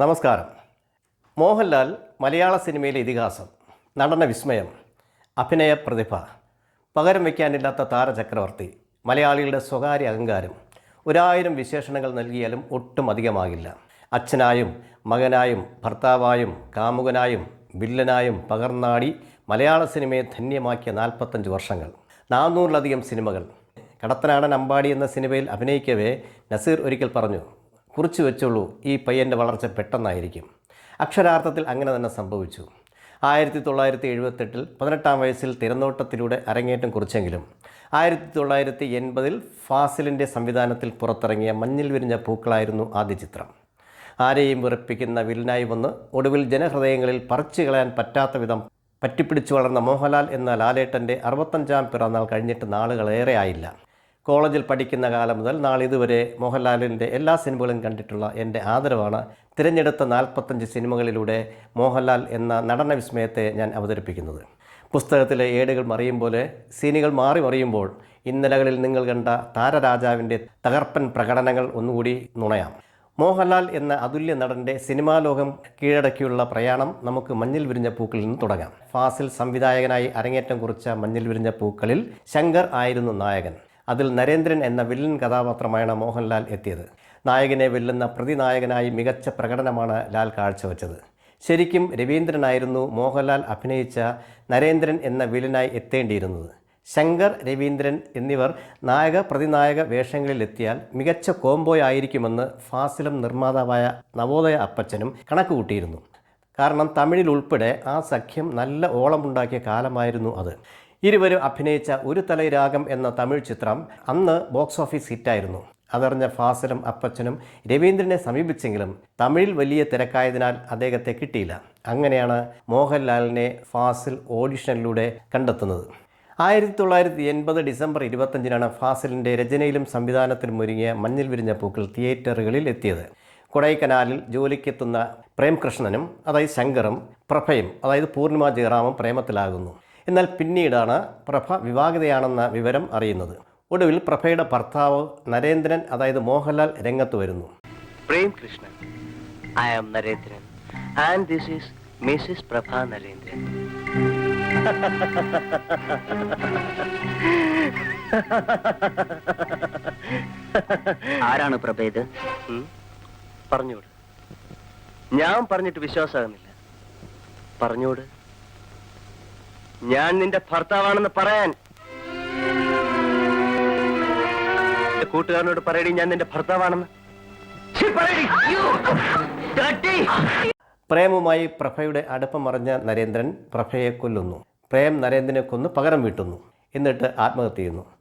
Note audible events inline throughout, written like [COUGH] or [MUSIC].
നമസ്കാരം. മോഹൻലാൽ മലയാള സിനിമയിലെ ഇതിഹാസം നടന വിസ്മയം അഭിനയ പ്രതിഭ പകരം വയ്ക്കാനില്ലാത്ത താരചക്രവർത്തി മലയാളികളുടെ സ്വകാര്യ അഹങ്കാരം ഒരായിരം വിശേഷണങ്ങൾ നൽകിയാലും ഒട്ടും അധികമാകില്ല. അച്ഛനായും മകനായും ഭർത്താവായും കാമുകനായും വില്ലനായും പകർന്നാടി മലയാള സിനിമയെ ധന്യമാക്കിയ നാൽപ്പത്തഞ്ച് വർഷങ്ങൾ. നാനൂറിലധികം സിനിമകൾ. കടത്തനാടൻ അമ്പാടി എന്ന സിനിമയിൽ അഭിനയിക്കവേ നസീർ ഒരിക്കൽ പറഞ്ഞു കുറിച്ചു വെച്ചുള്ളൂ ഈ പയ്യന്റെ വളർച്ച പെട്ടെന്നായിരിക്കും. അക്ഷരാർത്ഥത്തിൽ അങ്ങനെ തന്നെ സംഭവിച്ചു. ആയിരത്തി തൊള്ളായിരത്തി എഴുപത്തെട്ടിൽ പതിനെട്ടാം വയസ്സിൽ തിരനോട്ടത്തിലൂടെ അരങ്ങേറ്റം കുറിച്ചെങ്കിലും ആയിരത്തി തൊള്ളായിരത്തി എൺപതിൽ ഫാസിലിന്റെ സംവിധാനത്തിൽ പുറത്തിറങ്ങിയ മഞ്ഞിൽ വിരിഞ്ഞ പൂക്കളായിരുന്നു ആദ്യ ചിത്രം. ആരെയും വിറപ്പിക്കുന്ന വില്ലനായി വന്ന് ഒടുവിൽ ജനഹൃദയങ്ങളിൽ പറിച്ചു കളയാൻ പറ്റാത്ത വിധം പറ്റിപ്പിടിച്ചു വളർന്ന മോഹൻലാൽ എന്ന ലാലേട്ടന്റെ അറുപത്തഞ്ചാം പിറന്നാൾ കഴിഞ്ഞിട്ട് നാളുകളേറെ ആയില്ല. കോളേജിൽ പഠിക്കുന്ന കാലം മുതൽ നാളിതുവരെ മോഹൻലാലിന്റെ എല്ലാ സിനിമകളും കണ്ടിട്ടുള്ള എന്റെ ആദരവാണ്. തിരഞ്ഞെടുത്ത നാൽപ്പത്തഞ്ച് സിനിമകളിലൂടെ മോഹൻലാൽ എന്ന നടന വിസ്മയത്തെ ഞാൻ അവതരിപ്പിക്കുന്നത്. പുസ്തകത്തിലെ ഏടുകൾ മറിയും പോലെ സീനുകൾ മാറി മറിയുമ്പോൾ ഇന്നലകളിൽ നിങ്ങൾ കണ്ട താരരാജാവിന്റെ തകർപ്പൻ പ്രകടനങ്ങൾ ഒന്നുകൂടി നുണയാം. മോഹൻലാൽ എന്ന അതുല്യ നടന്റെ സിനിമാ ലോകം കീഴടക്കിയുള്ള പ്രയാണം നമുക്ക് മഞ്ഞിൽ വിരിഞ്ഞ പൂക്കളിൽ നിന്ന് തുടങ്ങാം. ഫാസിൽ സംവിധായകനായി അരങ്ങേറ്റം കുറിച്ച മഞ്ഞിൽ വിരിഞ്ഞ പൂക്കളിൽ ശങ്കർ ആയിരുന്നു നായകൻ. അതിൽ നരേന്ദ്രൻ എന്ന വില്ലൻ കഥാപാത്രമായാണ് മോഹൻലാൽ എത്തിയത്. നായകനെ വെല്ലുന്ന പ്രതിനായകനായി മികച്ച പ്രകടനമാണ് ലാൽ കാഴ്ചവെച്ചത്. ശരിക്കും രവീന്ദ്രനായിരുന്നു മോഹൻലാൽ അഭിനയിച്ച നരേന്ദ്രൻ എന്ന വില്ലനായി എത്തേണ്ടിയിരുന്നത്. ശങ്കർ രവീന്ദ്രൻ എന്നിവർ നായക പ്രതിനായക വേഷങ്ങളിലെത്തിയാൽ മികച്ച കോംബോയായിരിക്കുമെന്ന് ഫാസിലം നിർമ്മാതാവായ നവോദയ അപ്പച്ചനും കണക്കുകൂട്ടിയിരുന്നു. കാരണം തമിഴിൽ ഉൾപ്പെടെ ആ സഖ്യം നല്ല ഓളമുണ്ടാക്കിയ കാലമായിരുന്നു അത്. ഇരുവരും അഭിനയിച്ച ഒരു തലൈ രാഗം എന്ന തമിഴ് ചിത്രം അന്ന് ബോക്സ് ഓഫീസ് ഹിറ്റായിരുന്നു. അതറിഞ്ഞ ഫാസിലും അപ്പച്ചനും രവീന്ദ്രനെ സമീപിച്ചെങ്കിലും തമിഴിൽ വലിയ തിരക്കായതിനാൽ അദ്ദേഹത്തെ കിട്ടിയില്ല. അങ്ങനെയാണ് മോഹൻലാലിനെ ഫാസിൽ ഓഡിഷനിലൂടെ കണ്ടെത്തുന്നത്. ആയിരത്തി തൊള്ളായിരത്തി എൺപത് ഡിസംബർ ഇരുപത്തഞ്ചിനാണ് ഫാസിലിന്റെ രചനയിലും സംവിധാനത്തിലും ഒരുങ്ങിയ മഞ്ഞിൽ വിരിഞ്ഞ പൂക്കൾ തിയേറ്ററുകളിൽ എത്തിയത്. കൊടൈക്കനാലിൽ ജോലിക്കെത്തുന്ന പ്രേംകൃഷ്ണനും അതായത് ശങ്കറും പ്രഭയും അതായത് പൂർണിമ ജയറാമും പ്രേമത്തിലാകുന്നു. എന്നാൽ പിന്നീടാണ് പ്രഭ വിവാഹിതയാണെന്ന വിവരം അറിയുന്നത്. ഒടുവിൽ പ്രഭയുടെ ഭർത്താവ് നരേന്ദ്രൻ അതായത് മോഹൻലാൽ രംഗത്ത് വരുന്നു. Prem Krishnan. I am Narendran. And this is. ആരാണ് പ്രഭ ഇത്? പറഞ്ഞോട് ഞാൻ പറഞ്ഞിട്ട് വിശ്വാസമാകുന്നില്ല. പറഞ്ഞോട് ഞാൻ നിന്റെ ഭർത്താവാണെന്ന് പറയാൻ. കൂട്ടുകാരനോട് പറയടി ഞാൻ നിന്റെ ഭർത്താവാണെന്ന്. പ്രേമുമായി പ്രഭയുടെ അടുപ്പം അറിഞ്ഞ നരേന്ദ്രൻ പ്രഭയെ കൊല്ലുന്നു. പ്രേം നരേന്ദ്രനെ കൊന്ന് പകരം വീട്ടുന്നു. എന്നിട്ട് ആത്മഹത്യ ചെയ്യുന്നു.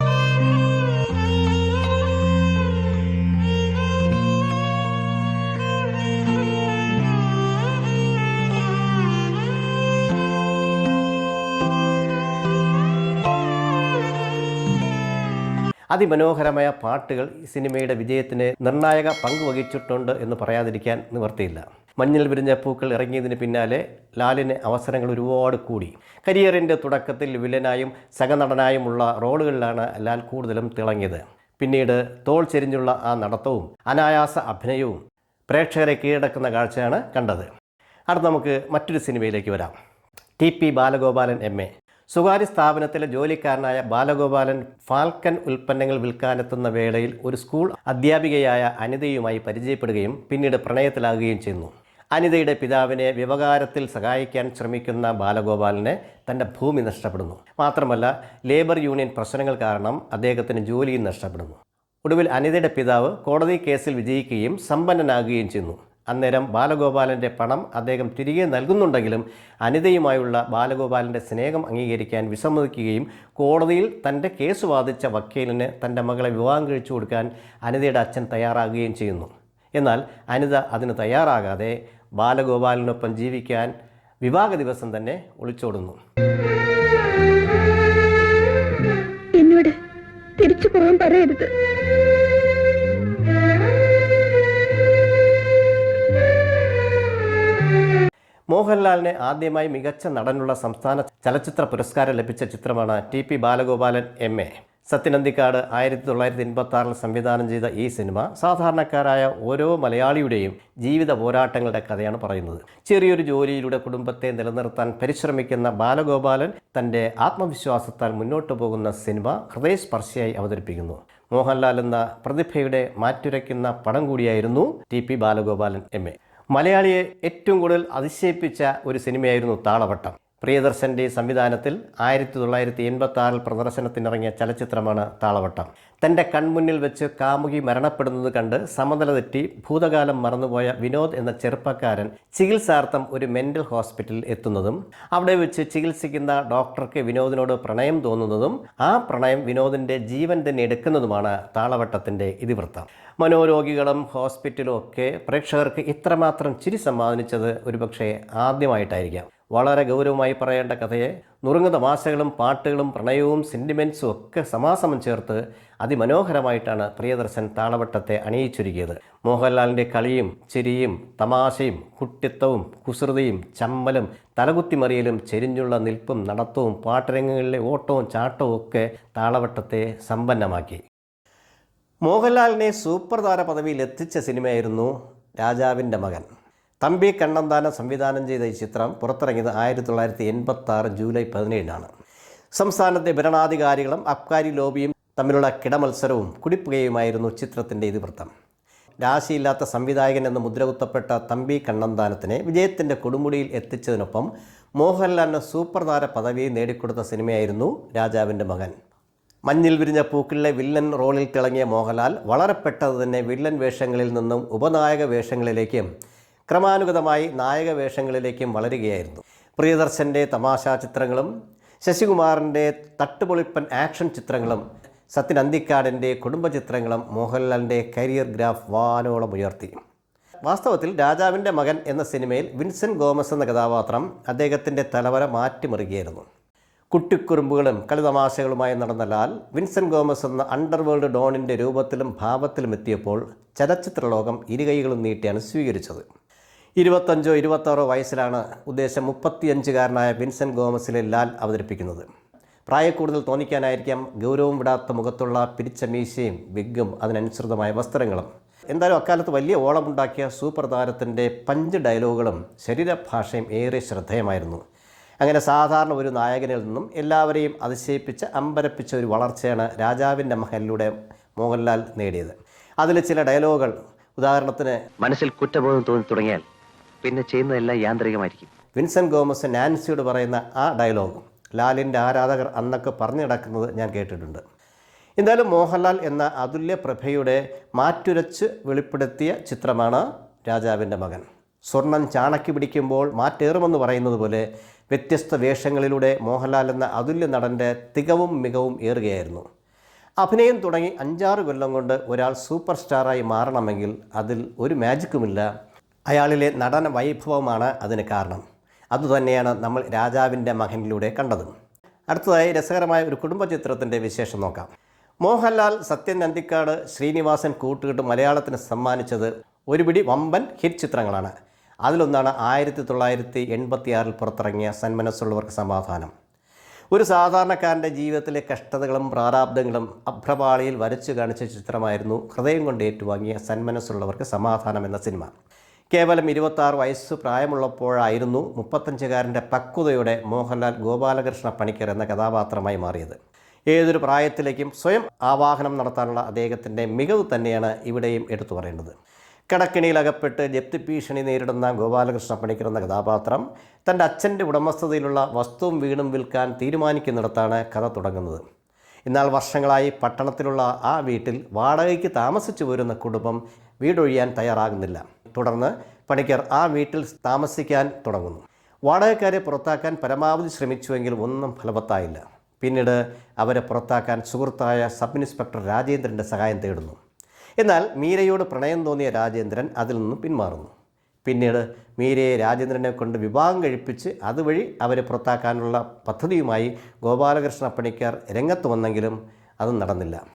അതിമനോഹരമായ പാട്ടുകൾ സിനിമയുടെ വിജയത്തിന് നിർണായക പങ്ക് വഹിച്ചിട്ടുണ്ട് എന്ന് പറയാതിരിക്കാൻ നിവർത്തിയില്ല. മഞ്ഞിൽ വിരിഞ്ഞ പൂക്കൾ ഇറങ്ങിയതിന് പിന്നാലെ ലാലിന് അവസരങ്ങൾ ഒരുപാട് കൂടി. കരിയറിന്റെ തുടക്കത്തിൽ വില്ലനായും സഹനടനായുമുള്ള റോളുകളിലാണ് ലാൽ കൂടുതലും തിളങ്ങിയത്. പിന്നീട് തോൾ ചെരിഞ്ഞുള്ള ആ നടത്തവും അനായാസ അഭിനയവും പ്രേക്ഷകരെ കീഴടക്കുന്ന കാഴ്ചയാണ് കണ്ടത്. അടുത്ത് നമുക്ക് മറ്റൊരു സിനിമയിലേക്ക് വരാം. T P Balagopalan M A. സ്വകാര്യ സ്ഥാപനത്തിലെ ജോലിക്കാരനായ ബാലഗോപാലൻ ഫാൽക്കൻ ഉൽപ്പന്നങ്ങൾ വിൽക്കാനെത്തുന്ന വേളയിൽ ഒരു സ്കൂൾ അധ്യാപികയായ അനിതയുമായി പരിചയപ്പെടുകയും പിന്നീട് പ്രണയത്തിലാകുകയും ചെയ്യുന്നു. അനിതയുടെ പിതാവിനെ വ്യവകാരത്തിൽ സഹായിക്കാൻ ശ്രമിക്കുന്ന ബാലഗോപാലിനെ തന്റെ ഭൂമി നഷ്ടപ്പെടുന്നു. മാത്രമല്ല ലേബർ യൂണിയൻ പ്രശ്നങ്ങൾ കാരണം അദ്ദേഹത്തിന് ജോലിയും നഷ്ടപ്പെടുന്നു. ഒടുവിൽ അനിതയുടെ പിതാവ് കോടതി കേസിൽ വിജയിക്കുകയും സമ്പന്നനാകുകയും ചെയ്യുന്നു. അന്നേരം ബാലഗോപാലന്റെ പണം അദ്ദേഹം തിരികെ നൽകുന്നുണ്ടെങ്കിലും അനിതയുമായുള്ള ബാലഗോപാലന്റെ സ്നേഹം അംഗീകരിക്കാൻ വിസമ്മതിക്കുകയും കോടതിയിൽ തന്റെ കേസ് വാദിച്ച വക്കീലിന് തന്റെ മകളെ വിവാഹം കഴിച്ചു കൊടുക്കാൻ അനിതയുടെ അച്ഛൻ തയ്യാറാകുകയും ചെയ്യുന്നു. എന്നാൽ അനിത അതിന് തയ്യാറാകാതെ ബാലഗോപാലിനൊപ്പം ജീവിക്കാൻ വിവാഹ ദിവസം തന്നെ ഒളിച്ചോടുന്നു. എന്നോട് തിരിച്ചു പോകാൻ പറയരുത്. മോഹൻലാലിന് ആദ്യമായി മികച്ച നടനുള്ള സംസ്ഥാന ചലച്ചിത്ര പുരസ്കാരം ലഭിച്ച ചിത്രമാണ് T P Balagopalan M A. Sathyan Anthikad ആയിരത്തി തൊള്ളായിരത്തി എൺപത്തി ആറിൽ സംവിധാനം ചെയ്ത ഈ സിനിമ സാധാരണക്കാരായ ഓരോ മലയാളിയുടെയും ജീവിത പോരാട്ടങ്ങളുടെ കഥയാണ് പറയുന്നത്. ചെറിയൊരു ജോലിയിലൂടെ കുടുംബത്തെ നിലനിർത്താൻ പരിശ്രമിക്കുന്ന ബാലഗോപാലൻ തന്റെ ആത്മവിശ്വാസത്താൽ മുന്നോട്ട് പോകുന്ന സിനിമ ഹൃദയസ്പർശിയായി അവതരിപ്പിക്കുന്നു. മോഹൻലാൽ എന്ന പ്രതിഭയുടെ മാറ്റുരയ്ക്കുന്ന പടം കൂടിയായിരുന്നു T P Balagopalan M A. മലയാളിയെ ഏറ്റവും കൂടുതൽ അതിശയിപ്പിച്ച ഒരു സിനിമയായിരുന്നു താളവട്ടം. പ്രിയദർശന്റെ സംവിധാനത്തിൽ ആയിരത്തി തൊള്ളായിരത്തി എൺപത്തി ആറിൽ പ്രദർശനത്തിനിറങ്ങിയ ചലച്ചിത്രമാണ് താളവട്ടം. തന്റെ കൺമുന്നിൽ വെച്ച് കാമുകി മരണപ്പെടുന്നത് കണ്ട് സമനില തെറ്റി ഭൂതകാലം മറന്നുപോയ വിനോദ് എന്ന ചെറുപ്പക്കാരൻ ചികിത്സാർത്ഥം ഒരു മെന്റൽ ഹോസ്പിറ്റലിൽ എത്തുന്നതും അവിടെ വെച്ച് ചികിത്സിക്കുന്ന ഡോക്ടർക്ക് വിനോദിനോട് പ്രണയം തോന്നുന്നതും ആ പ്രണയം വിനോദിന്റെ ജീവൻ തന്നെ എടുക്കുന്നതുമാണ് താളവട്ടത്തിന്റെ ഇതിവൃത്തം. മനോരോഗികളും ഹോസ്പിറ്റലും ഒക്കെ പ്രേക്ഷകർക്ക് ഇത്രമാത്രം ചിരി സമ്മാനിച്ചത് ഒരുപക്ഷെ ആദ്യമായിട്ടായിരിക്കാം. വളരെ ഗൗരവമായി പറയേണ്ട കഥയെ നുറുങ്ങുന്ന തമാശകളും പാട്ടുകളും പ്രണയവും സെന്റിമെന്റ്സും ഒക്കെ സമാസമം ചേർത്ത് അതിമനോഹരമായിട്ടാണ് പ്രിയദർശൻ താളവട്ടത്തെ അണിയിച്ചൊരുക്കിയത്. മോഹൻലാലിന്റെ കളിയും ചിരിയും തമാശയും കുട്ടിത്തവും കുസൃതിയും ചമ്മലും തലകുത്തിമറിയലും ചെരിഞ്ഞുള്ള നിൽപ്പും നടത്തവും പാട്ടരങ്ങുകളിലെ ഓട്ടവും ചാട്ടവും ഒക്കെ താളവട്ടത്തെ സമ്പന്നമാക്കി. മോഹൻലാലിനെ സൂപ്പർ താര പദവിയിൽ എത്തിച്ച സിനിമയായിരുന്നു രാജാവിന്റെ മകൻ. തമ്പി കണ്ണന്താനം സംവിധാനം ചെയ്ത ഈ ചിത്രം പുറത്തിറങ്ങിയത് ആയിരത്തി തൊള്ളായിരത്തി എൺപത്തി ജൂലൈ പതിനേഴിനാണ്. സംസ്ഥാനത്തെ ഭരണാധികാരികളും അബ്കാരി ലോബിയും തമ്മിലുള്ള കിടമത്സരവും കുടിപ്പുകയുമായിരുന്നു ചിത്രത്തിന്റെ ഇതിവൃത്തം. രാശിയില്ലാത്ത സംവിധായകൻ എന്ന് മുദ്രകുത്തപ്പെട്ട തമ്പി കണ്ണന്താനത്തിനെ വിജയത്തിന്റെ കൊടുമുടിയിൽ എത്തിച്ചതിനൊപ്പം മോഹൻലാലിന് സൂപ്പർ താര പദവി നേടിക്കൊടുത്ത സിനിമയായിരുന്നു രാജാവിന്റെ മകൻ. മഞ്ഞിൽ വിരിഞ്ഞ പൂക്കളിലെ വില്ലൻ റോളിൽ തിളങ്ങിയ മോഹൻലാൽ വളരെ പെട്ടെന്ന് തന്നെ വില്ലൻ വേഷങ്ങളിൽ നിന്നും ഉപനായക വേഷങ്ങളിലേക്കും ക്രമാനുഗതമായി നായക വേഷങ്ങളിലേക്കും വളരുകയായിരുന്നു. പ്രിയദർശന്റെ തമാശാ ചിത്രങ്ങളും ശശികുമാറിന്റെ തട്ടുപൊളിപ്പൻ ആക്ഷൻ ചിത്രങ്ങളും സത്യൻ അന്തിക്കാടിന്റെ കുടുംബ ചിത്രങ്ങളും മോഹൻലാലിന്റെ കരിയർ ഗ്രാഫ് വാനോളം ഉയർത്തി. വാസ്തവത്തിൽ രാജാവിന്റെ മകൻ എന്ന സിനിമയിൽ വിൻസെന്റ് ഗോമസ് എന്ന കഥാപാത്രം അദ്ദേഹത്തിന്റെ തലവര മാറ്റിമറിയുകയായിരുന്നു കുട്ടിക്കുറുമ്പുകളും കളിതമാശകളുമായി നടന്ന ലാൽ വിൻസെന്റ് ഗോമസ് എന്ന അണ്ടർവേൾഡ് ഡോണിന്റെ രൂപത്തിലും ഭാവത്തിലും എത്തിയപ്പോൾ ചലച്ചിത്രലോകം ഇരുകൈകളും നീട്ടിയാണ് സ്വീകരിച്ചത്. ഇരുപത്തഞ്ചോ ഇരുപത്താറോ വയസ്സിലാണ് ഉദ്ദേശം മുപ്പത്തിയഞ്ചുകാരനായ വിൻസെന്റ് ഗോമസിലെ ലാൽ അവതരിപ്പിക്കുന്നത്. പ്രായക്കൂടുതൽ തോന്നിക്കാനായിരിക്കാം ഗൗരവം വിടാത്ത മുഖത്തുള്ള പിരിച്ച മീശയും വിഗും അതിനനുസൃതമായ വസ്ത്രങ്ങളും. എന്തായാലും അക്കാലത്ത് വലിയ ഓളമുണ്ടാക്കിയ സൂപ്പർ താരത്തിന്റെ പഞ്ച് ഡയലോഗുകളും ശരീരഭാഷയും ഏറെ ശ്രദ്ധേയമായിരുന്നു. അങ്ങനെ സാധാരണ ഒരു നായകനിൽ നിന്നും എല്ലാവരെയും അതിശയിപ്പിച്ച് അമ്പരപ്പിച്ച ഒരു വളർച്ചയാണ് രാജാവിന്റെ മഹലിലൂടെ മോഹൻലാൽ നേടിയത്. അതിൽ ചില ഡയലോഗുകൾ ഉദാഹരണത്തിന് മനസ്സിൽ കുറ്റബോധം തോന്നി തുടങ്ങിയാൽ പിന്നെ ചെയ്യുന്നതെല്ലാം യാന്ത്രികമായിരിക്കും. വിൻസെൻ ഗോമസ് നാൻസിയോട് പറയുന്ന ആ ഡയലോഗ് ലാലിന്റെ ആരാധകർ അന്നൊക്കെ പറഞ്ഞു കിടക്കുന്നത് ഞാൻ കേട്ടിട്ടുണ്ട്. എന്തായാലും മോഹൻലാൽ എന്ന അതുല്യ പ്രഭയുടെ മാറ്റുരച്ച് വെളിപ്പെടുത്തിയ ചിത്രമാണ് രാജാവിന്റെ മകൻ. സ്വർണം ചാണക്കി പിടിക്കുമ്പോൾ മാറ്റേറുമെന്ന് പറയുന്നത് പോലെ വ്യത്യസ്ത വേഷങ്ങളിലൂടെ മോഹൻലാൽ എന്ന അതുല്യ നടന്റെ തികവും മികവും ഏറുകയായിരുന്നു. അഭിനയം തുടങ്ങി അഞ്ചാറ് കൊല്ലം കൊണ്ട് ഒരാൾ സൂപ്പർ സ്റ്റാറായി മാറണമെങ്കിൽ അതിൽ ഒരു മാജിക്കുമില്ല. അയാളിലെ നടന വൈഭവമാണ് അതിന് കാരണം. അതുതന്നെയാണ് നമ്മൾ രാജാവിന്റെ മകനിലൂടെ കണ്ടത്. അടുത്തതായി രസകരമായ ഒരു കുടുംബ ചിത്രത്തിന്റെ വിശേഷം നോക്കാം. മോഹൻലാൽ സത്യൻ നന്ദിക്കാട് ശ്രീനിവാസൻ കൂട്ടുകെട്ട് മലയാളത്തിന് സമ്മാനിച്ചത് ഒരുപിടി വമ്പൻ ഹിറ്റ് ചിത്രങ്ങളാണ്. അതിലൊന്നാണ് ആയിരത്തി തൊള്ളായിരത്തി എൺപത്തിയാറിൽ പുറത്തിറങ്ങിയ സന്മനസ്സുള്ളവർക്ക് സമാധാനം. ഒരു സാധാരണക്കാരന്റെ ജീവിതത്തിലെ കഷ്ടതകളും പ്രാരാബ്ദങ്ങളും അഭ്രപാളിയിൽ വരച്ചു കാണിച്ച ചിത്രമായിരുന്നു ഹൃദയം കൊണ്ട് ഏറ്റുവാങ്ങിയ സന്മനസ്സുള്ളവർക്ക് സമാധാനം എന്ന സിനിമ. കേവലം ഇരുപത്താറ് വയസ്സ് പ്രായമുള്ളപ്പോഴായിരുന്നു മുപ്പത്തഞ്ചുകാരന്റെ പക്വതയുടെ മോഹൻലാൽ ഗോപാലകൃഷ്ണ പണിക്കർ എന്ന കഥാപാത്രമായി മാറിയത്. ഏതൊരു പ്രായത്തിലേക്കും സ്വയം ആവാഹനം നടത്താനുള്ള അദ്ദേഹത്തിന്റെ മികവ് തന്നെയാണ് ഇവിടെയും എടുത്തു പറയേണ്ടത്. കടക്കിണിയിലകപ്പെട്ട് ജപ്തി ഭീഷണി നേരിടുന്ന ഗോപാലകൃഷ്ണ പണിക്കർ എന്ന കഥാപാത്രം തന്റെ അച്ഛന്റെ ഉടമസ്ഥതയിലുള്ള വസ്തുവും വീടും വിൽക്കാൻ തീരുമാനിക്കുന്നിടത്താണ് കഥ തുടങ്ങുന്നത്. എന്നാൽ വർഷങ്ങളായി പട്ടണത്തിലുള്ള ആ വീട്ടിൽ വാടകയ്ക്ക് താമസിച്ചു വരുന്ന കുടുംബം വീടൊഴിയാൻ തയ്യാറാകുന്നില്ല. തുടർന്ന് പണിക്കർ ആ വീട്ടിൽ താമസിക്കാൻ തുടങ്ങുന്നു. വാടകക്കാരെ പുറത്താക്കാൻ പരമാവധി ശ്രമിച്ചുവെങ്കിൽ ഒന്നും ഫലവത്തായില്ല. പിന്നീട് അവരെ പുറത്താക്കാൻ സുഹൃത്തായ സബ് ഇൻസ്പെക്ടർ രാജേന്ദ്രന്റെ സഹായം തേടുന്നു. എന്നാൽ മീരയോട് പ്രണയം തോന്നിയ രാജേന്ദ്രൻ അതിൽ നിന്നും പിന്മാറുന്നു. പിന്നീട് മീരയെ രാജേന്ദ്രനെ കൊണ്ട് വിവാഹം കഴിപ്പിച്ച് അതുവഴി അവരെ പുറത്താക്കാനുള്ള പദ്ധതിയുമായി ഗോപാലകൃഷ്ണ പണിക്കർ രംഗത്ത് വന്നെങ്കിലും അത് നടന്നില്ല.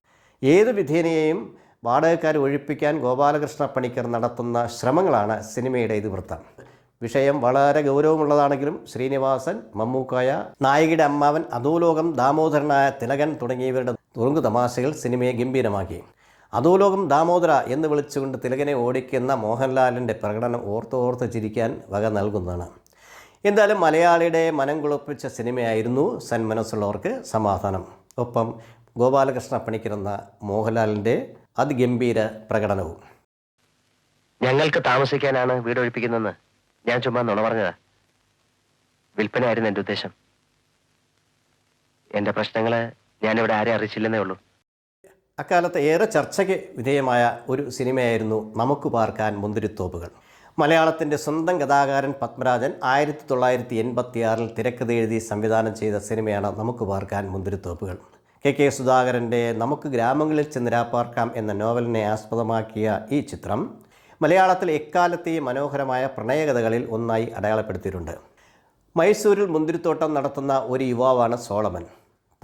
ഏത് വിധേനയെയും വാടകക്കാരെ ഒഴിപ്പിക്കാൻ ഗോപാലകൃഷ്ണ പണിക്കർ നടത്തുന്ന ശ്രമങ്ങളാണ് സിനിമയുടെ ഇതിവൃത്തം. വിഷയം വളരെ ഗൗരവമുള്ളതാണെങ്കിലും ശ്രീനിവാസൻ മമ്മൂക്കായ നായികയുടെ അമ്മാവൻ അധോലോകം ദാമോദരനായ തിലകൻ തുടങ്ങിയവരുടെ തുറുങ്കു തമാശകൾ സിനിമയെ ഗംഭീരമാക്കി. അധോലോകം ദാമോദര എന്ന് വിളിച്ചുകൊണ്ട് തിലകനെ ഓടിക്കുന്ന മോഹൻലാലിന്റെ പ്രകടനം ഓർത്തോർത്ത് ഓർത്ത് ചിരിക്കാൻ വക നൽകുന്നതാണ്. എന്തായാലും മലയാളിയുടെ മനം കുളിപ്പിച്ച സിനിമയായിരുന്നു സന്മനസ്സുള്ളവർക്ക് സമാധാനം. ഒപ്പം ഗോപാലകൃഷ്ണ പണിക്കിരുന്ന മോഹൻലാലിന്റെ അതിഗംഭീര പ്രകടനവും. ഞങ്ങൾക്ക് താമസിക്കാനാണ് വീട് ഒഴിപ്പിക്കുന്നതെന്ന് ഞാൻ ചുമ്മാ നുണ പറഞ്ഞതാ. വിൽപ്പനയായിരുന്നു എന്റെ ഉദ്ദേശം. എന്റെ പ്രശ്നങ്ങൾ ഞാനിവിടെ ആരെ അറിയിച്ചില്ലെന്നേ ഉള്ളൂ. അക്കാലത്ത് ഏറെ ചർച്ചയ്ക്ക് വിധേയമായ ഒരു സിനിമയായിരുന്നു നമുക്ക് പാർക്കാൻ മുന്തിരിത്തോപ്പുകൾ. മലയാളത്തിന്റെ സ്വന്തം കഥാകാരൻ പത്മരാജൻ ആയിരത്തി തൊള്ളായിരത്തി എൺപത്തിയാറിൽ തിരക്കഥ എഴുതി സംവിധാനം ചെയ്ത സിനിമയാണ് നമുക്ക് പാർക്കാൻ മുന്തിരിത്തോപ്പുകൾ. കെ കെ സുധാകരന്റെ നമുക്ക് ഗ്രാമങ്ങളിൽ ചെന്ന് രാപ്പാർക്കാം എന്ന നോവലിനെ ആസ്പദമാക്കിയ ഈ ചിത്രം മലയാളത്തിൽ എക്കാലത്തെയും മനോഹരമായ പ്രണയകഥകളിൽ ഒന്നായി അടയാളപ്പെടുത്തിയിട്ടുണ്ട്. മൈസൂരിൽ മുന്തിരിത്തോട്ടം നടത്തുന്ന ഒരു യുവാവാണ് സോളമൻ.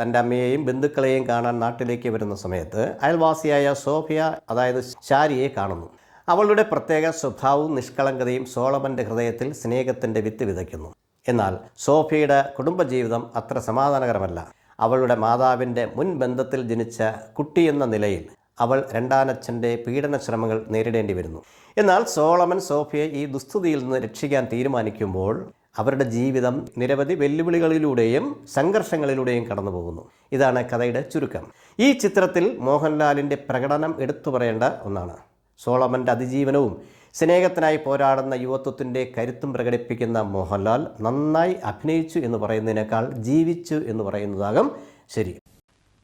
തന്റെ അമ്മയെയും ബന്ധുക്കളെയും കാണാൻ നാട്ടിലേക്ക് വരുന്ന സമയത്ത് അയൽവാസിയായ സോഫിയ അതായത് ശാരിയെ കാണുന്നു. അവളുടെ പ്രത്യേക സ്വഭാവവും നിഷ്കളങ്കതയും സോളമന്റെ ഹൃദയത്തിൽ സ്നേഹത്തിന്റെ വിത്ത് വിതയ്ക്കുന്നു. എന്നാൽ സോഫിയയുടെ കുടുംബജീവിതം അത്ര സമാധാനകരമല്ല. അവളുടെ മാതാവിന്റെ മുൻ ബന്ധത്തിൽ ജനിച്ച കുട്ടി എന്ന നിലയിൽ അവൾ രണ്ടാനച്ഛന്റെ പീഡന ശ്രമങ്ങൾ നേരിടേണ്ടി വരുന്നു. എന്നാൽ സോളമൻ സോഫിയെ ഈ ദുസ്ഥിതിയിൽ നിന്ന് രക്ഷിക്കാൻ തീരുമാനിക്കുമ്പോൾ അവരുടെ ജീവിതം നിരവധി വെല്ലുവിളികളിലൂടെയും സംഘർഷങ്ങളിലൂടെയും കടന്നു പോകുന്നു ഇതാണ് കഥയുടെ ചുരുക്കം. ഈ ചിത്രത്തിൽ മോഹൻലാലിന്റെ പ്രകടനം എടുത്തു പറയേണ്ട ഒന്നാണ്. സോളമന്റെ അതിജീവനവും സ്നേഹത്തിനായി പോരാടുന്ന യുവത്വത്തിന്റെ കരുത്തും പ്രകടിപ്പിക്കുന്ന മോഹൻലാൽ നന്നായി അഭിനയിച്ചു എന്ന് പറയുന്നതിനേക്കാൾ ജീവിച്ചു എന്ന് പറയുന്നതാകും ശരി.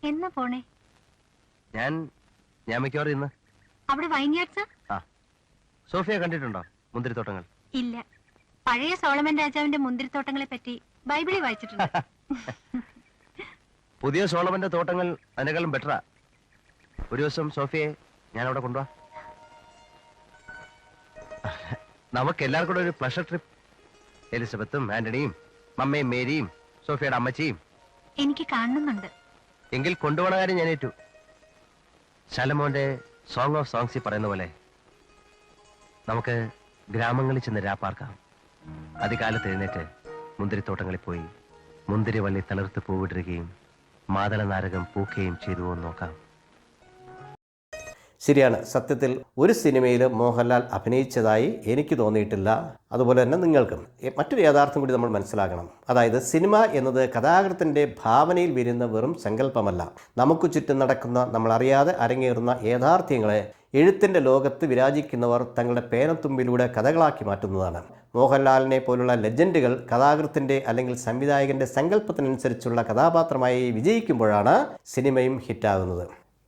എന്നാ പോണേ? ഞാൻ ഞാൻ മിക്കവാറും ഇന്ന്. അവിടെ വൈൻയാർഡ്സ് ആ. സോഫിയ കണ്ടിട്ടുണ്ടോ മുന്തിരിത്തോട്ടങ്ങൾ? ഇല്ല. പഴയ സോളമൻ രാജാവിന്റെ മുന്തിരിത്തോട്ടങ്ങളെ പറ്റി ബൈബിളിൽ വായിച്ചിട്ടുണ്ട്. [LAUGHS] പുതിയ സോളമന്റെ തോട്ടങ്ങൾ അതിനേക്കാളും ബെറ്ററാ ഒരു ദിവസം സോഫിയെ ഞാൻ അവിടെ കൊണ്ടുപോവാ നമുക്ക് എല്ലാവർക്കും കൂടെ ഒരു പ്ലഷർ ട്രിപ്പ് എലിസബത്തും ആന്റണിയും മമ്മയും മേരിയും സോഫിയുടെ അമ്മച്ചിയും. എനിക്ക് കാണുന്നുണ്ട്. എങ്കിൽ കൊണ്ടുപോണ കാര്യം ഞാൻ ഏറ്റു. ശലമോന്റെ സോങ് ഓഫ് സോങ്സിൽ പറയുന്ന പോലെ നമുക്ക് ഗ്രാമങ്ങളിൽ ചെന്ന് രാപ്പാർക്കാം അധികാലത്ത് എഴുന്നേറ്റ് മുന്തിരിത്തോട്ടങ്ങളിൽ പോയി മുന്തിരി വള്ളി തളിർത്ത് പൂവിടുകയും മാതള നാരകം പൂക്കുകയും ചെയ്തു നോക്കാം. ശരിയാണ്. സത്യത്തിൽ ഒരു സിനിമയിൽ മോഹൻലാൽ അഭിനയിച്ചതായി എനിക്ക് തോന്നിയിട്ടില്ല. അതുപോലെ തന്നെ നിങ്ങൾക്കും. മറ്റൊരു യാഥാർത്ഥ്യം കൂടി നമ്മൾ മനസ്സിലാക്കണം. അതായത് സിനിമ എന്നത് കഥാകൃത്തിന്റെ ഭാവനയിൽ വരുന്ന വെറും സങ്കല്പമല്ല. നമുക്ക് ചുറ്റും നടക്കുന്ന നമ്മൾ അറിയാതെ അരങ്ങേറുന്ന യാഥാർത്ഥ്യങ്ങളെ എഴുത്തിന്റെ ലോകത്ത് വിരാജിക്കുന്നവർ തങ്ങളുടെ പേനത്തുമ്പിലൂടെ കഥകളാക്കി മാറ്റുന്നതാണ്. മോഹൻലാലിനെ പോലുള്ള ലെജൻഡുകൾ കഥാകൃത്തിന്റെ അല്ലെങ്കിൽ സംവിധായകന്റെ സങ്കല്പത്തിനനുസരിച്ചുള്ള കഥാപാത്രമായി വിജയിക്കുമ്പോഴാണ് സിനിമയും ഹിറ്റാകുന്നത്.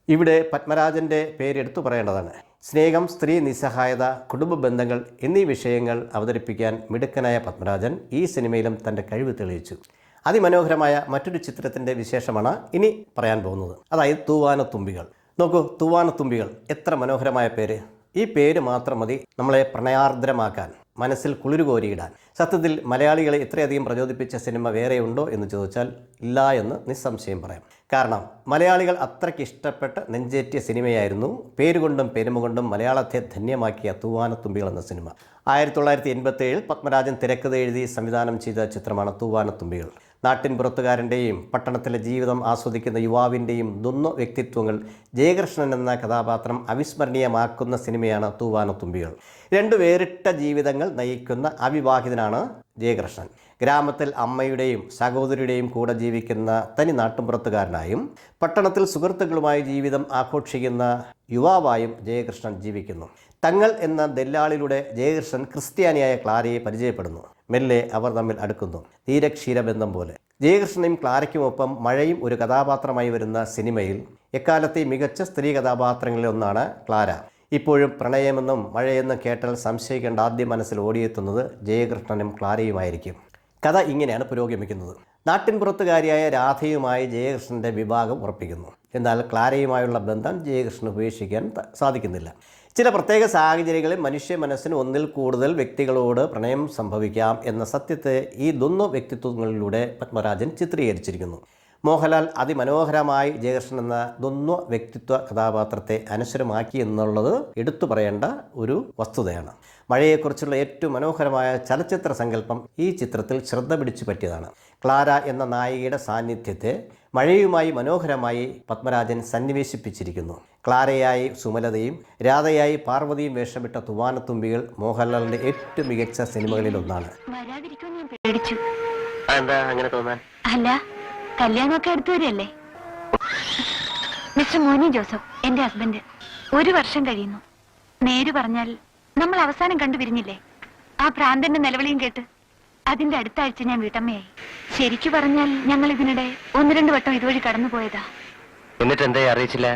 ഇവിടെ പത്മരാജന്റെ പേരെടുത്തു പറയേണ്ടതാണ്. സ്നേഹം സ്ത്രീ നിസ്സഹായത കുടുംബ ബന്ധങ്ങൾ എന്നീ വിഷയങ്ങൾ അവതരിപ്പിക്കാൻ മിടുക്കനായ പത്മരാജൻ ഈ സിനിമയിലും തന്റെ കഴിവ് തെളിയിച്ചു. അതിമനോഹരമായ മറ്റൊരു ചിത്രത്തിന്റെ വിശേഷമാണ് ഇനി പറയാൻ പോകുന്നത്. അതായത് തൂവാനത്തുമ്പികൾ. നോക്കൂ തൂവാനത്തുമ്പികൾ എത്ര മനോഹരമായ പേര്. ഈ പേര് മാത്രം മതി നമ്മളെ പ്രണയാർദ്രമാക്കാൻ. മനസ്സിൽ കുളിരുകോരിയിടാൻ സത്യത്തിൽ മലയാളികളെ ഇത്രയധികം പ്രചോദിപ്പിച്ച സിനിമ വേറെയുണ്ടോ എന്ന് ചോദിച്ചാൽ ഇല്ല എന്ന് നിസ്സംശയം പറയാം. കാരണം മലയാളികൾ അത്രയ്ക്ക് ഇഷ്ടപ്പെട്ട നെഞ്ചേറ്റിയ സിനിമയായിരുന്നു പേരുകൊണ്ടും പെരുമകൊണ്ടും മലയാളത്തെ ധന്യമാക്കിയ തൂവാനത്തുമ്പികൾ എന്ന സിനിമ. ആയിരത്തി തൊള്ളായിരത്തി എൺപത്തി ഏഴിൽ പത്മരാജൻ തിരക്കഥ എഴുതി സംവിധാനം ചെയ്ത ചിത്രമാണ് തൂവാനത്തുമ്പികൾ. നാട്ടിൻ പുറത്തുകാരന്റെയും പട്ടണത്തിലെ ജീവിതം ആസ്വദിക്കുന്ന യുവാവിന്റെയും ദുന്ന വ്യക്തിത്വങ്ങൾ ജയകൃഷ്ണൻ എന്ന കഥാപാത്രം അവിസ്മരണീയമാക്കുന്ന സിനിമയാണ് തൂവാനത്തുമ്പികൾ. രണ്ടു വേറിട്ട ജീവിതങ്ങൾ നയിക്കുന്ന അവിവാഹിതനാണ് ജയകൃഷ്ണൻ. ഗ്രാമത്തിൽ അമ്മയുടെയും സഹോദരിയുടെയും കൂടെ ജീവിക്കുന്ന തനി നാട്ടുംപുറത്തുകാരനായും പട്ടണത്തിൽ സുഹൃത്തുക്കളുമായി ജീവിതം ആഘോഷിക്കുന്ന യുവാവായും ജയകൃഷ്ണൻ ജീവിക്കുന്നു. തങ്ങൾ എന്ന ദല്ലാളിലൂടെ ജയകൃഷ്ണൻ ക്രിസ്ത്യാനിയായ ക്ലാരയെ പരിചയപ്പെടുന്നു. മെല്ലെ അവർ തമ്മിൽ അടുക്കുന്നു. തീരക്ഷീരബന്ധം പോലെ. ജയകൃഷ്ണനും ക്ലാരയ്ക്കുമൊപ്പം മഴയും ഒരു കഥാപാത്രമായി വരുന്ന സിനിമയിൽ എക്കാലത്തെ മികച്ച സ്ത്രീ കഥാപാത്രങ്ങളിൽ ഒന്നാണ് ക്ലാര. ഇപ്പോഴും പ്രണയമെന്നും മഴയെന്നും കേട്ടാൽ സംശയിക്കേണ്ട ആദ്യം മനസ്സിൽ ഓടിയെത്തുന്നത് ജയകൃഷ്ണനും ക്ലാരയുമായിരിക്കും. കഥ ഇങ്ങനെയാണ് പുരോഗമിക്കുന്നത്. നാട്ടിൻപുറത്തുകാരിയായ രാധയുമായി ജയകൃഷ്ണന്റെ വിവാഹം ഉറപ്പിക്കുന്നു. എന്നാൽ ക്ലാരയുമായുള്ള ബന്ധം ജയകൃഷ്ണൻ ഉപേക്ഷിക്കാൻ സാധിക്കുന്നില്ല. ചില പ്രത്യേക സാഹചര്യങ്ങളിൽ മനുഷ്യ മനസ്സിന് ഒന്നിൽ കൂടുതൽ വ്യക്തികളോട് പ്രണയം സംഭവിക്കാം എന്ന സത്യത്തെ ഈ ദുന്നു വ്യക്തിത്വങ്ങളിലൂടെ പത്മരാജൻ ചിത്രീകരിച്ചിരിക്കുന്നു. മോഹൻലാൽ അതിമനോഹരമായി ജയകൃഷ്ണൻ എന്ന ദുന്നു വ്യക്തിത്വ കഥാപാത്രത്തെ അനശ്വരമാക്കി എന്നുള്ളത് എടുത്തു പറയേണ്ട ഒരു വസ്തുതയാണ്. മഴയെക്കുറിച്ചുള്ള ഏറ്റവും മനോഹരമായ ചലച്ചിത്ര സങ്കല്പം ഈ ചിത്രത്തിൽ ശ്രദ്ധ പിടിച്ചു പറ്റിയതാണ്. ക്ലാര എന്ന നായികയുടെ സാന്നിധ്യത്തെ മഴയുമായി മനോഹരമായി പത്മരാജൻ സന്നിവേശിപ്പിച്ചിരിക്കുന്നു. ക്ലാരയായി സുമലതയും രാധയായി പാർവതിയും വേഷമിട്ട തുവാനത്തുമ്പികൾ മോഹൻലാലിന്റെ ഏറ്റവും മികച്ച സിനിമകളിൽ ഒന്നാണ് ഞാൻ പേടിച്ചു. എന്താ അങ്ങനെ തോന്നാൻ? അല്ല കല്യാണമൊക്കെ മിസ്റ്റർ മോനി ജോസഫ് എന്റെ ഹസ്ബൻഡ് ഒരു വർഷം കഴിയുന്നു. നേര് പറഞ്ഞാൽ നമ്മൾ അവസാനം കണ്ടു പിരിഞ്ഞില്ലേ? ആ ഭ്രാന്തന്റെ നിലവിളിയും കേട്ട് അതിന്റെ അടുത്ത ആഴ്ച ഞാൻ വീട്ടമ്മയായി. ശരിക്കു പറഞ്ഞാൽ ഞങ്ങൾ ഇതിനിടെ ഒന്ന് രണ്ട് വട്ടം ഇതുവഴി കടന്നു പോയതാ എന്നിട്ട് എന്തേ അറിയിച്ചില്ല?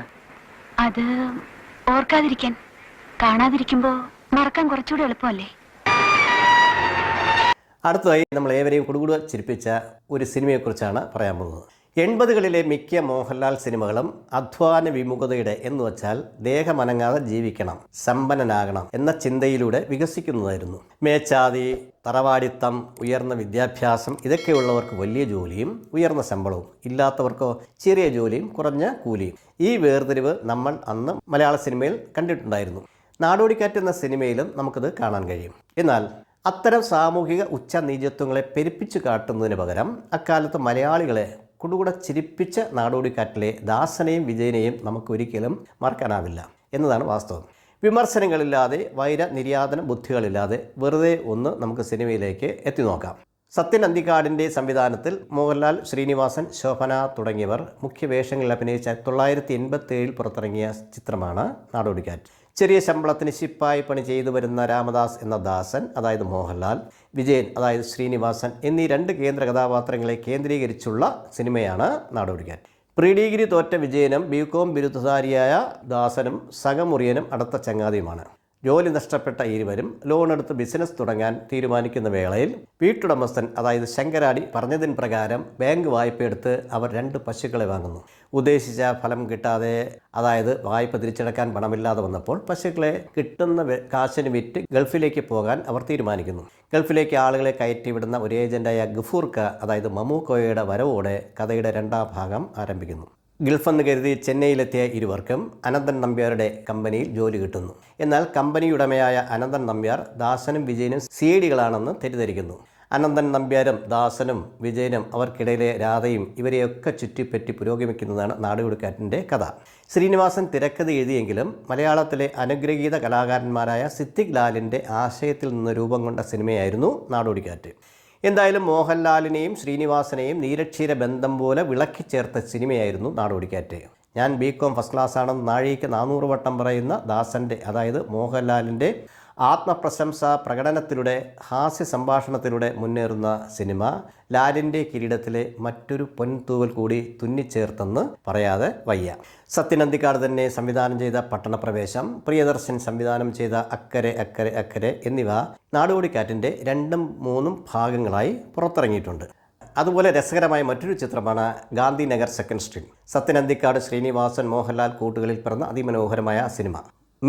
അത് ഓർക്കാതിരിക്കാൻ കാണാതിരിക്കുമ്പോ മറക്കാൻ കുറച്ചുകൂടി എളുപ്പമല്ലേ? അടുത്തതായി നമ്മൾ ഏവരെയും കുടുകൂടുക ചിരിപ്പിച്ച ഒരു സിനിമയെക്കുറിച്ചാണ് പറയാൻ പോകുന്നത്. എൺപതുകളിലെ മിക്ക മോഹൻലാൽ സിനിമകളും അധ്വാന വിമുഖതയുടെ എന്ന് വച്ചാൽ ദേഹമനങ്ങാതെ ജീവിക്കണം സമ്പന്നനാകണം എന്ന ചിന്തയിലൂടെ വികസിക്കുന്നതായിരുന്നു. മേച്ചാതി തറവാടിത്തം ഉയർന്ന വിദ്യാഭ്യാസം ഇതൊക്കെയുള്ളവർക്ക് വലിയ ജോലിയും ഉയർന്ന ശമ്പളവും. ഇല്ലാത്തവർക്കോ ചെറിയ ജോലിയും കുറഞ്ഞ കൂലിയും. ഈ വേർതിരിവ് നമ്മൾ അന്ന് മലയാള സിനിമയിൽ കണ്ടിട്ടുണ്ടായിരുന്നു. നാടോടിക്കാറ്റ് എന്ന സിനിമയിലും നമുക്കത് കാണാൻ കഴിയും. എന്നാൽ അത്തരം സാമൂഹിക ഉച്ചനീചത്വങ്ങളെ പെരുപ്പിച്ചു കാട്ടുന്നതിന് പകരം അക്കാലത്ത് മലയാളികളെ കുടുകൂടെ ചിരിപ്പിച്ച നാടോടിക്കാറ്റിലെ ദാസനെയും വിജയനെയും നമുക്കൊരിക്കലും മറക്കാനാവില്ല എന്നതാണ് വാസ്തവം. വിമർശനങ്ങളില്ലാതെ വൈര നിര്യാതന ബുദ്ധികളില്ലാതെ വെറുതെ ഒന്ന് നമുക്ക് സിനിമയിലേക്ക് എത്തി നോക്കാം. സത്യൻ അന്തിക്കാടിന്റെ സംവിധാനത്തിൽ മോഹൻലാൽ ശ്രീനിവാസൻ ശോഭന തുടങ്ങിയവർ മുഖ്യ വേഷങ്ങളിൽ അഭിനയിച്ച തൊള്ളായിരത്തി എൺപത്തി ഏഴിൽ പുറത്തിറങ്ങിയ ചിത്രമാണ് നാടോടിക്കാറ്റ്. ചെറിയ ശമ്പളത്തിന് ശിപ്പായി പണി ചെയ്തു വരുന്ന രാമദാസ് എന്ന ദാസൻ അതായത് മോഹൻലാൽ വിജയൻ അതായത് ശ്രീനിവാസൻ എന്നീ രണ്ട് കേന്ദ്ര കഥാപാത്രങ്ങളെ കേന്ദ്രീകരിച്ചുള്ള സിനിമയാണ് നാടോടിക്കാൻ. പ്രീ ഡിഗ്രി തോറ്റ വിജയനും ബികോം ബിരുദധാരിയായ ദാസനും സഹമുറിയനും അടുത്ത ചങ്ങാതിയുമാണ്. ജോലി നഷ്ടപ്പെട്ട ഇരുവരും ലോൺ എടുത്ത് ബിസിനസ് തുടങ്ങാൻ തീരുമാനിക്കുന്ന വേളയിൽ വീട്ടുടമസ്ഥൻ അതായത് ശങ്കരാടി പറഞ്ഞതിന് പ്രകാരം ബാങ്ക് വായ്പയെടുത്ത് അവർ രണ്ട് പശുക്കളെ വാങ്ങുന്നു. ഉദ്ദേശിച്ച ഫലം കിട്ടാതെ അതായത് വായ്പ തിരിച്ചടക്കാൻ പണമില്ലാതെ വന്നപ്പോൾ പശുക്കളെ കിട്ടുന്ന കാശിന് വിറ്റ് ഗൾഫിലേക്ക് പോകാൻ അവർ തീരുമാനിക്കുന്നു. ഗൾഫിലേക്ക് ആളുകളെ കയറ്റിവിടുന്ന ഒരു ഏജന്റായ ഗഫൂർക്ക അതായത് മമൂക്കോയയുടെ വരവോടെ കഥയുടെ രണ്ടാം ഭാഗം ആരംഭിക്കുന്നു. ഗൾഫെന്ന് കരുതി ചെന്നൈയിലെത്തിയ ഇരുവർക്കും അനന്തൻ നമ്പ്യാരുടെ കമ്പനിയിൽ ജോലി കിട്ടുന്നു. എന്നാൽ കമ്പനിയുടമയായ അനന്തൻ നമ്പ്യാർ ദാസനും വിജയനും സി ഡികളാണെന്ന് തെറ്റിദ്ധരിക്കുന്നു. അനന്തൻ നമ്പ്യാരും ദാസനും വിജയനും അവർക്കിടയിലെ രാധയും ഇവരെയൊക്കെ ചുറ്റിപ്പറ്റി പുരോഗമിക്കുന്നതാണ് നാടുകൊടുക്കാറ്റിന്റെ കഥ. ശ്രീനിവാസൻ തിരക്കഥ എഴുതിയെങ്കിലും മലയാളത്തിലെ അനുഗ്രഹീത കലാകാരന്മാരായ സിദ്ദിഖ് ലാലിന്റെ ആശയത്തിൽ നിന്ന് രൂപം കൊണ്ട സിനിമയായിരുന്നു നാടോടിക്കാറ്റ്. എന്തായാലും മോഹൻലാലിനെയും ശ്രീനിവാസനെയും നീരക്ഷീര ബന്ധം പോലെ വിളക്കി ചേർത്ത സിനിമയായിരുന്നു നാടോടിക്കാറ്റ്. ഞാൻ ബി കോം ഫസ്റ്റ് ക്ലാസ് ആണെന്ന് നാഴിക്ക് നാനൂറ് വട്ടം പറയുന്ന ദാസന്റെ അതായത് മോഹൻലാലിന്റെ ആത്മപ്രശംസ പ്രകടനത്തിലൂടെ ഹാസ്യ സംഭാഷണത്തിലൂടെ മുന്നേറുന്ന സിനിമ ലാലിന്റെ കിരീടത്തിലെ മറ്റൊരു പൊൻതൂവൽ കൂടി തുന്നിച്ചേർത്തെന്ന് പറയാതെ വയ്യ. സത്യനന്ദിക്കാട് തന്നെ സംവിധാനം ചെയ്ത പട്ടണപ്രവേശം പ്രിയദർശൻ സംവിധാനം ചെയ്ത അക്കരെ അക്കരെ അക്കരെ എന്നിവ നാടോടിക്കാറ്റിന്റെ രണ്ടും മൂന്നും ഭാഗങ്ങളായി പുറത്തിറങ്ങിയിട്ടുണ്ട്. അതുപോലെ രസകരമായ മറ്റൊരു ചിത്രമാണ് ഗാന്ധിനഗർ സെക്കൻഡ് സ്ട്രീറ്റ് സത്യനന്ദിക്കാട് ശ്രീനിവാസൻ മോഹൻലാൽ കൂട്ടുകളിൽ പിറന്ന അതിമനോഹരമായ സിനിമ.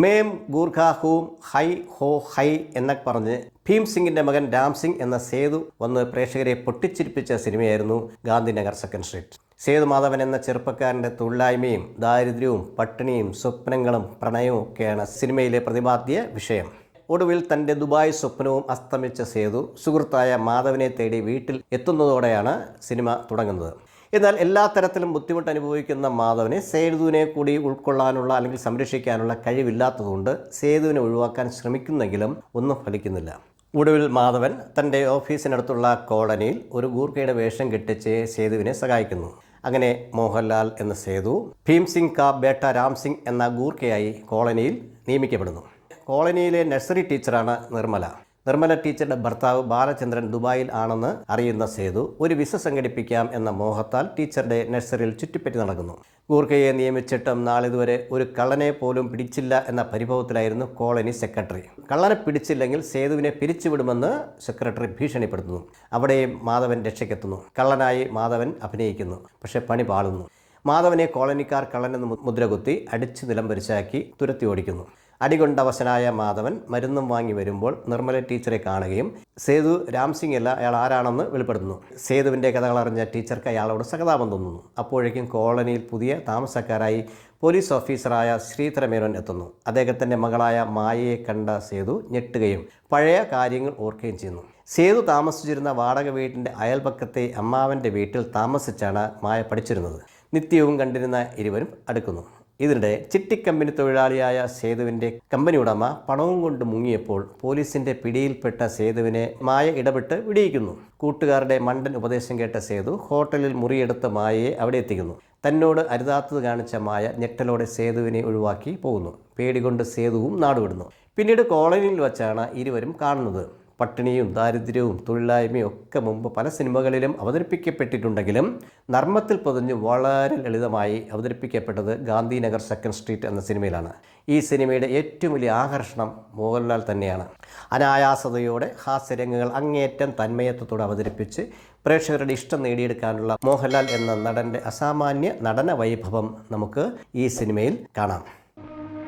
മേം ഗൂർഖ ഹൂം ഹൈ ഹോ ഹൈ എന്നൊക്കെ പറഞ്ഞ് ഭീം സിംഗിന്റെ മകൻ രാം സിംഗ് എന്ന സേതു വന്ന് പ്രേക്ഷകരെ പൊട്ടിച്ചിരിപ്പിച്ച സിനിമയായിരുന്നു ഗാന്ധിനഗർ സെക്കൻഡ് സ്ട്രീറ്റ്. സേതു മാധവൻ എന്ന ചെറുപ്പക്കാരന്റെ തൊഴിലായ്മയും ദാരിദ്ര്യവും പട്ടിണിയും സ്വപ്നങ്ങളും പ്രണയവും ഒക്കെയാണ് സിനിമയിലെ പ്രതിപാദ്യ വിഷയം. ഒടുവിൽ തന്റെ ദുബായ് സ്വപ്നവും അസ്തമിച്ച സേതു സുഹൃത്തായ മാധവനെ തേടി വീട്ടിൽ എത്തുന്നതോടെയാണ് സിനിമ തുടങ്ങുന്നത്. എന്നാൽ എല്ലാ തരത്തിലും ബുദ്ധിമുട്ട് അനുഭവിക്കുന്ന മാധവനെ സേതുവിനെ കൂടി ഉൾക്കൊള്ളാനുള്ള അല്ലെങ്കിൽ സംരക്ഷിക്കാനുള്ള കഴിവില്ലാത്തതുകൊണ്ട് സേതുവിനെ ഒഴിവാക്കാൻ ശ്രമിക്കുന്നെങ്കിലും ഒന്നും ഫലിക്കുന്നില്ല. ഒടുവിൽ മാധവൻ തന്റെ ഓഫീസിനടുത്തുള്ള കോളനിയിൽ ഒരു ഗൂർഖയുടെ വേഷം കെട്ടിച്ച് സേതുവിനെ സഹായിക്കുന്നു. അങ്ങനെ മോഹൻലാൽ എന്ന സേതു ഭീംസിംഗ് കാ ബേട്ട രാം സിംഗ് എന്ന ഗൂർഖയായി കോളനിയിൽ നിയമിക്കപ്പെടുന്നു. കോളനിയിലെ നഴ്സറി ടീച്ചറാണ് നിർമ്മല. നിർമ്മല ടീച്ചറുടെ ഭർത്താവ് ബാലചന്ദ്രൻ ദുബായിൽ ആണെന്ന് അറിയുന്ന സേതു ഒരു വിസ സംഘടിപ്പിക്കാം എന്ന മോഹത്താൽ ടീച്ചറുടെ നഴ്സറിയിൽ ചുറ്റിപ്പറ്റി നടക്കുന്നു. ഗൂർഖയെ നിയമിച്ചിട്ടും നാളിതുവരെ ഒരു കള്ളനെ പോലും പിടിച്ചില്ല എന്ന പരിഭവത്തിലായിരുന്നു കോളനി സെക്രട്ടറി. കള്ളനെ പിടിച്ചില്ലെങ്കിൽ സേതുവിനെ പിരിച്ചുവിടുമെന്ന് സെക്രട്ടറി ഭീഷണിപ്പെടുത്തുന്നു. അവിടെയും മാധവൻ രക്ഷയ്ക്കെത്തുന്നു. കള്ളനായി മാധവൻ അഭിനയിക്കുന്നു. പക്ഷെ പണി പാളുന്നു. മാധവനെ കോളനിക്കാർ കള്ളനെന്ന് മുദ്രകുത്തി അടിച്ചു നിലം പരിശാക്കി തുരത്തി ഓടിക്കുന്നു. അടികൊണ്ടവശനായ മാധവൻ മരുന്നും വാങ്ങി വരുമ്പോൾ നിർമ്മല ടീച്ചറെ കാണുകയും സേതു രാംസിംഗ് അല്ല അയാൾ ആരാണെന്ന് വെളിപ്പെടുത്തുന്നു. സേതുവിന്റെ കഥകൾ അറിഞ്ഞ ടീച്ചർക്ക് അയാളോട് സഹതാപം തോന്നുന്നു. അപ്പോഴേക്കും കോളനിയിൽ പുതിയ താമസക്കാരായി പോലീസ് ഓഫീസറായ ശ്രീധര മേനോൻ എത്തുന്നു. അദ്ദേഹത്തിന്റെ മകളായ മായയെ കണ്ട സേതു ഞെട്ടുകയും പഴയ കാര്യങ്ങൾ ഓർക്കുകയും ചെയ്യുന്നു. സേതു താമസിച്ചിരുന്ന വാടക വീട്ടിന്റെ അയൽപക്കത്തെ അമ്മാവന്റെ വീട്ടിൽ താമസിച്ചാണ് മായ പഠിച്ചിരുന്നത്. നിത്യവും കണ്ടിരുന്ന ഇരുവരും അടുക്കുന്നു. ഇതിനിടെ ചിട്ടിക്കമ്പനി തൊഴിലാളിയായ സേതുവിന്റെ കമ്പനി ഉടമ പണവും കൊണ്ട് മുങ്ങിയപ്പോൾ പോലീസിന്റെ പിടിയിൽപ്പെട്ട സേതുവിനെ മായ ഇടപെട്ട് വിടിയിക്കുന്നു. കൂട്ടുകാരുടെ മണ്ടൻ ഉപദേശം കേട്ട സേതു ഹോട്ടലിൽ മുറിയെടുത്ത മായയെ അവിടെ എത്തിക്കുന്നു. തന്നോട് അരുതാത്തത് കാണിച്ച മായ ഞെട്ടലോടെ സേതുവിനെ ഒഴിവാക്കി പോകുന്നു. പേടികൊണ്ട് സേതുവും നാടുവിടുന്നു. പിന്നീട് കോളനിയിൽ വച്ചാണ് ഇരുവരും കാണുന്നത്. പട്ടിണിയും ദാരിദ്ര്യവും തൊഴിലായ്മയും ഒക്കെ മുമ്പ് പല സിനിമകളിലും അവതരിപ്പിക്കപ്പെട്ടിട്ടുണ്ടെങ്കിലും നർമ്മത്തിൽ പൊതിഞ്ഞ് വളരെ ലളിതമായി അവതരിപ്പിക്കപ്പെട്ടത് ഗാന്ധിനഗർ സെക്കൻഡ് സ്ട്രീറ്റ് എന്ന സിനിമയിലാണ്. ഈ സിനിമയുടെ ഏറ്റവും വലിയ ആകർഷണം മോഹൻലാൽ തന്നെയാണ്. അനായാസതയോടെ ഹാസ്യരംഗങ്ങൾ അങ്ങേയറ്റം തന്മയത്വത്തോടെ അവതരിപ്പിച്ച് പ്രേക്ഷകരുടെ ഇഷ്ടം നേടിയെടുക്കാനുള്ള മോഹൻലാൽ എന്ന നടന്റെ അസാമാന്യ നടന വൈഭവം നമുക്ക് ഈ സിനിമയിൽ കാണാം.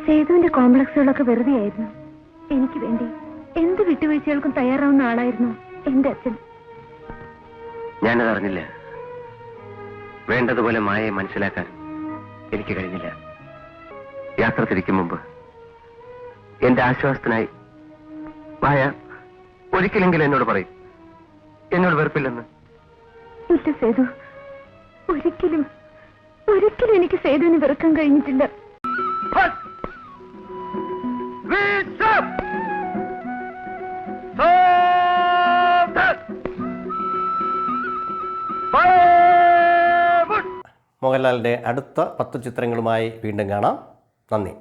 സേതുവിന്റെ കോംപ്ലക്സുകളൊക്കെ വെറുതെയായിരുന്നു. എനിക്ക് വേണ്ടി എന്ത് വിട്ടുവീഴ്ചകൾക്കും തയ്യാറാവുന്ന ആളായിരുന്നു എന്റെ അച്ഛൻ. ഞാനത് അറിഞ്ഞില്ല വേണ്ടതുപോലെ മായയെ മനസ്സിലാക്കാൻ എനിക്ക് കഴിഞ്ഞില്ല. യാത്ര തിരിക്കും മുമ്പ് എന്റെ ആശ്വാസത്തിനായി മായ ഒരിക്കലെങ്കിലും എന്നോട് പറയും. എന്നോട് വെറുപ്പില്ലെന്ന്. ഇല്ല സേതു ഒരിക്കലും ഒരിക്കലും എനിക്ക് സേതുവിന് വെറുക്കാൻ കഴിഞ്ഞിട്ടില്ല. മോഹൻലാലിന്റെ അടുത്ത പത്ത് ചിത്രങ്ങളുമായി വീണ്ടും കാണാം. നന്ദി.